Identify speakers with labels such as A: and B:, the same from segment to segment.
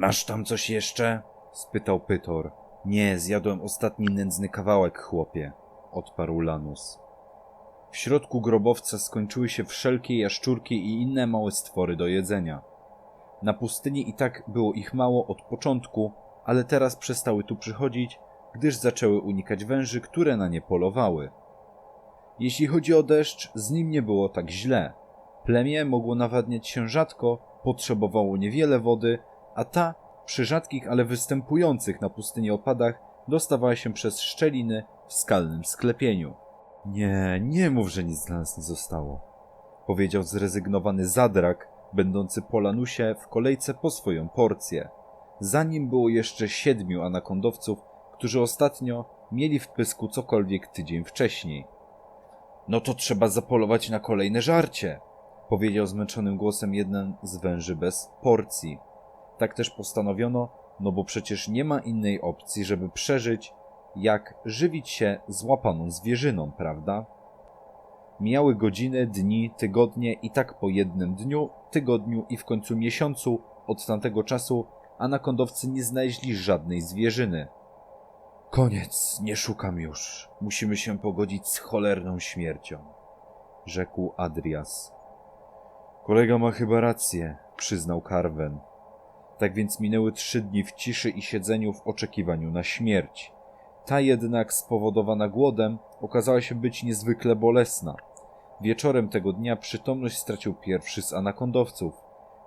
A: Masz tam coś jeszcze? spytał Pytor. Nie, zjadłem ostatni nędzny kawałek, chłopie, odparł Lanus. W środku grobowca skończyły się wszelkie jaszczurki i inne małe stwory do jedzenia. Na pustyni i tak było ich mało od początku, ale teraz przestały tu przychodzić, gdyż zaczęły unikać węży, które na nie polowały. Jeśli chodzi o deszcz, z nim nie było tak źle. Plemię mogło nawadniać się rzadko, potrzebowało niewiele wody, a ta, przy rzadkich, ale występujących na pustyni opadach, dostawała się przez szczeliny w skalnym sklepieniu. Nie, nie mów, że nic dla nas nie zostało, powiedział zrezygnowany Zadrak, będący po lanusie w kolejce po swoją porcję. Za nim było jeszcze siedmiu anakondowców, którzy ostatnio mieli w pysku cokolwiek tydzień wcześniej. No to trzeba zapolować na kolejne żarcie, powiedział zmęczonym głosem jeden z węży bez porcji. Tak też postanowiono, no bo przecież nie ma innej opcji, żeby przeżyć, jak żywić się złapaną zwierzyną, prawda? Mijały godziny, dni, tygodnie i tak po jednym dniu, tygodniu i w końcu miesiącu od tamtego czasu anakondowcy nie znaleźli żadnej zwierzyny. Koniec, nie szukam już. Musimy się pogodzić z cholerną śmiercią, rzekł Adrias. Kolega ma chyba rację, przyznał Carven. Tak więc minęły trzy dni w ciszy i siedzeniu w oczekiwaniu na śmierć. Ta jednak spowodowana głodem okazała się być niezwykle bolesna. Wieczorem tego dnia przytomność stracił pierwszy z anakondowców.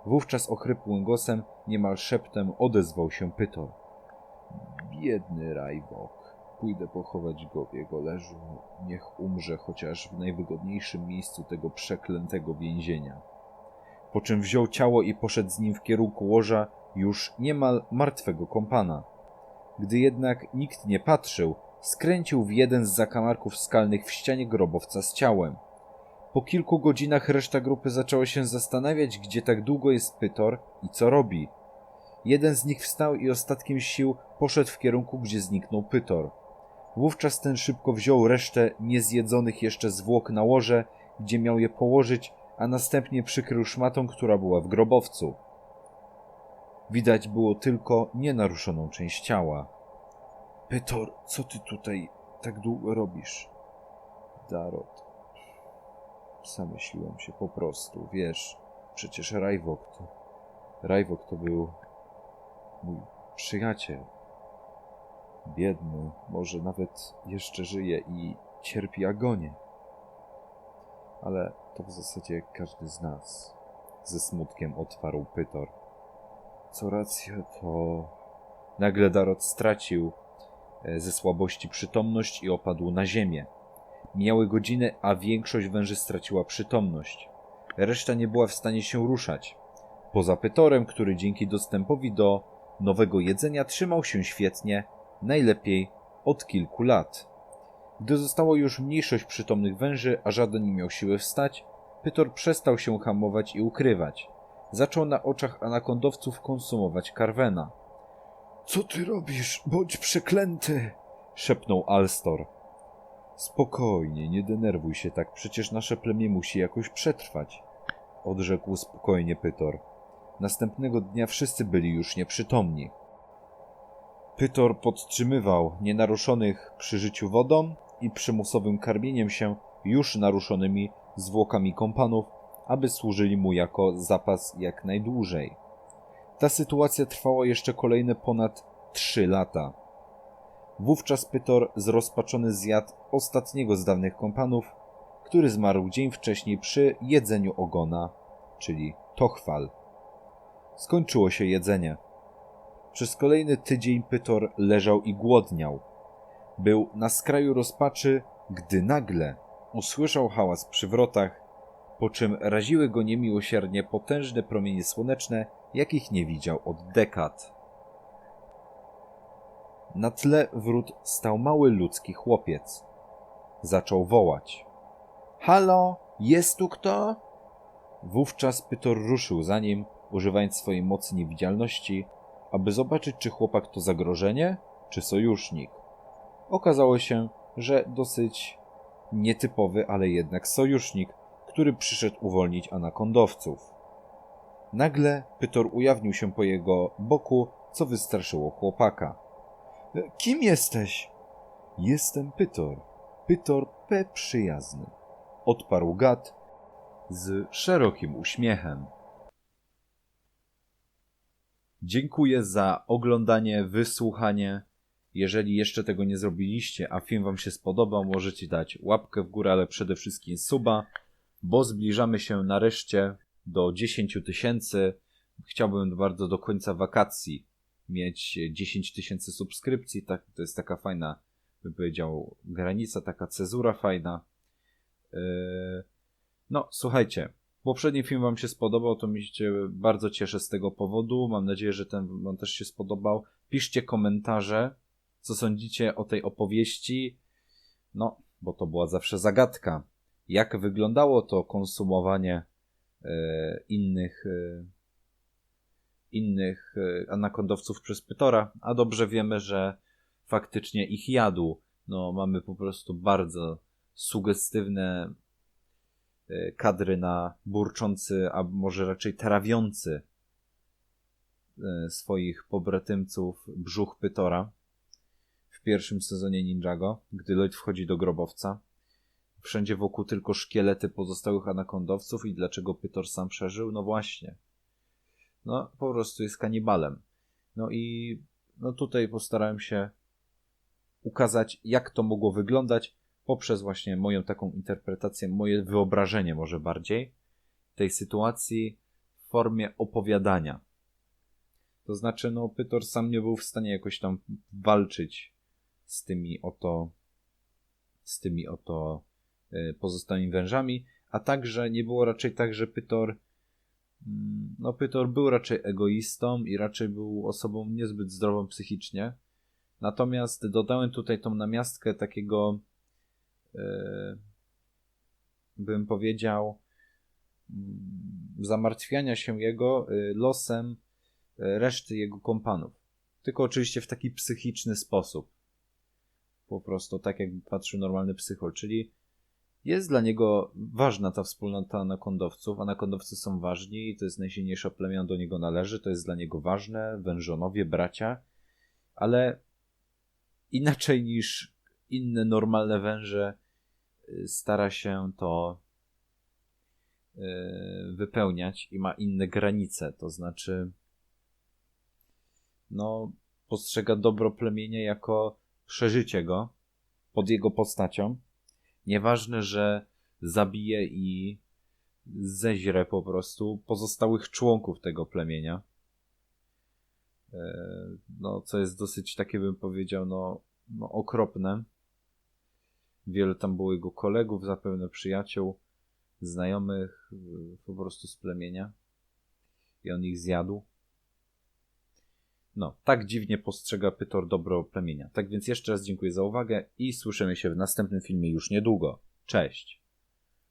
A: Wówczas ochrypłym głosem, niemal szeptem odezwał się Pytor. Biedny Rajbok. Pójdę pochować go w jego leżu. Niech umrze chociaż w najwygodniejszym miejscu tego przeklętego więzienia. Po czym wziął ciało i poszedł z nim w kierunku łoża już niemal martwego kompana. Gdy jednak nikt nie patrzył, skręcił w jeden z zakamarków skalnych w ścianie grobowca z ciałem. Po kilku godzinach reszta grupy zaczęła się zastanawiać, gdzie tak długo jest Pytor i co robi. Jeden z nich wstał i ostatkiem sił poszedł w kierunku, gdzie zniknął Pytor. Wówczas ten szybko wziął resztę niezjedzonych jeszcze zwłok na łoże, gdzie miał je położyć, a następnie przykrył szmatą, która była w grobowcu. Widać było tylko nienaruszoną część ciała. Pytor, co ty tutaj tak długo robisz? Darot. Zamyśliłem się po prostu, wiesz, przecież Rajwok to... Rajwok to był mój przyjaciel. Biedny, może nawet jeszcze żyje i cierpi agonię. Ale to w zasadzie każdy z nas. Ze smutkiem otwarł Pytor. Co racja, to... Nagle Darot stracił e, ze słabości przytomność i opadł na ziemię. Mijały godziny, a większość węży straciła przytomność. Reszta nie była w stanie się ruszać. Poza Pytorem, który dzięki dostępowi do nowego jedzenia trzymał się świetnie, najlepiej od kilku lat. Gdy zostało już mniejszość przytomnych węży, a żaden nie miał siły wstać, Pytor przestał się hamować i ukrywać. Zaczął na oczach anakondowców konsumować karwena. Co ty robisz? Bądź przeklęty! szepnął Alstor. Spokojnie, nie denerwuj się tak, przecież nasze plemię musi jakoś przetrwać, odrzekł spokojnie Pytor. Następnego dnia wszyscy byli już nieprzytomni. Pytor podtrzymywał nienaruszonych przy życiu wodą i przymusowym karmieniem się już naruszonymi zwłokami kompanów, aby służyli mu jako zapas jak najdłużej. Ta sytuacja trwała jeszcze kolejne ponad trzy lata. Wówczas Pytor zrozpaczony zjadł ostatniego z dawnych kompanów, który zmarł dzień wcześniej przy jedzeniu ogona, czyli tochwal. Skończyło się jedzenie. Przez kolejny tydzień Pytor leżał i głodniał. Był na skraju rozpaczy, gdy nagle usłyszał hałas przy wrotach, po czym raziły go niemiłosiernie potężne promienie słoneczne, jakich nie widział od dekad. Na tle wrót stał mały ludzki chłopiec. Zaczął wołać. Halo, jest tu kto? Wówczas Pytor ruszył za nim, używając swojej mocy niewidzialności, aby zobaczyć, czy chłopak to zagrożenie, czy sojusznik. Okazało się, że dosyć nietypowy, ale jednak sojusznik, który przyszedł uwolnić anakondowców. Nagle Pytor ujawnił się po jego boku, co wystraszyło chłopaka. "E, Kim jesteś? Jestem Pytor. Pytor P. Przyjazny. Odparł gad z szerokim uśmiechem. Dziękuję za oglądanie, wysłuchanie. Jeżeli jeszcze tego nie zrobiliście, a film Wam się spodobał, możecie dać łapkę w górę, ale przede wszystkim suba, bo zbliżamy się nareszcie do 10 tysięcy. Chciałbym bardzo do końca wakacji mieć 10 tysięcy subskrypcji. Tak, to jest taka fajna, bym powiedział, granica, taka cezura fajna. Yy, No, słuchajcie, poprzedni film Wam się spodobał, to mi się bardzo cieszę z tego powodu. Mam nadzieję, że ten Wam też się spodobał. Piszcie komentarze, co sądzicie o tej opowieści. No, bo to była zawsze zagadka. Jak wyglądało to konsumowanie e, innych e, innych e, anakondowców przez Pytora, a dobrze wiemy, że faktycznie ich jadł. No, mamy po prostu bardzo sugestywne kadry na burczący, a może raczej trawiący swoich pobratymców brzuch Pytora w pierwszym sezonie Ninjago, gdy Lloyd wchodzi do grobowca. Wszędzie wokół tylko szkielety pozostałych anakondowców i dlaczego Pytor sam przeżył? No właśnie. No, po prostu jest kanibalem. No i no tutaj postarałem się ukazać, jak to mogło wyglądać poprzez właśnie moją taką interpretację, moje wyobrażenie może bardziej tej sytuacji w formie opowiadania. To znaczy, no, Pytor sam nie był w stanie jakoś tam walczyć z tymi oto z tymi oto pozostałymi wężami, a także nie było raczej tak, że Pytor mm, no Pytor był raczej egoistą i raczej był osobą niezbyt zdrową psychicznie. Natomiast dodałem tutaj tą namiastkę takiego e, bym powiedział mm, zamartwiania się jego e, losem e, reszty jego kompanów. Tylko oczywiście w taki psychiczny sposób. Po prostu tak jak patrzył normalny psychol, czyli jest dla niego ważna ta wspólnota anakondowców. Anakondowcy są ważni to jest najsilniejsze plemię, on do niego należy, to jest dla niego ważne, wężonowie, bracia, ale inaczej niż inne normalne węże y, stara się to y, wypełniać i ma inne granice, to znaczy no postrzega dobro plemienia jako przeżycie go pod jego postacią. Nieważne, że zabije i zeźrę po prostu pozostałych członków tego plemienia. E, No, co jest dosyć takie, bym powiedział, no, no okropne. Wiele tam było jego kolegów, zapewne przyjaciół, znajomych y, po prostu z plemienia. I on ich zjadł. No, tak dziwnie postrzega Pytor dobro plemienia. Tak więc jeszcze raz dziękuję za uwagę i słyszymy się w następnym filmie już niedługo. Cześć!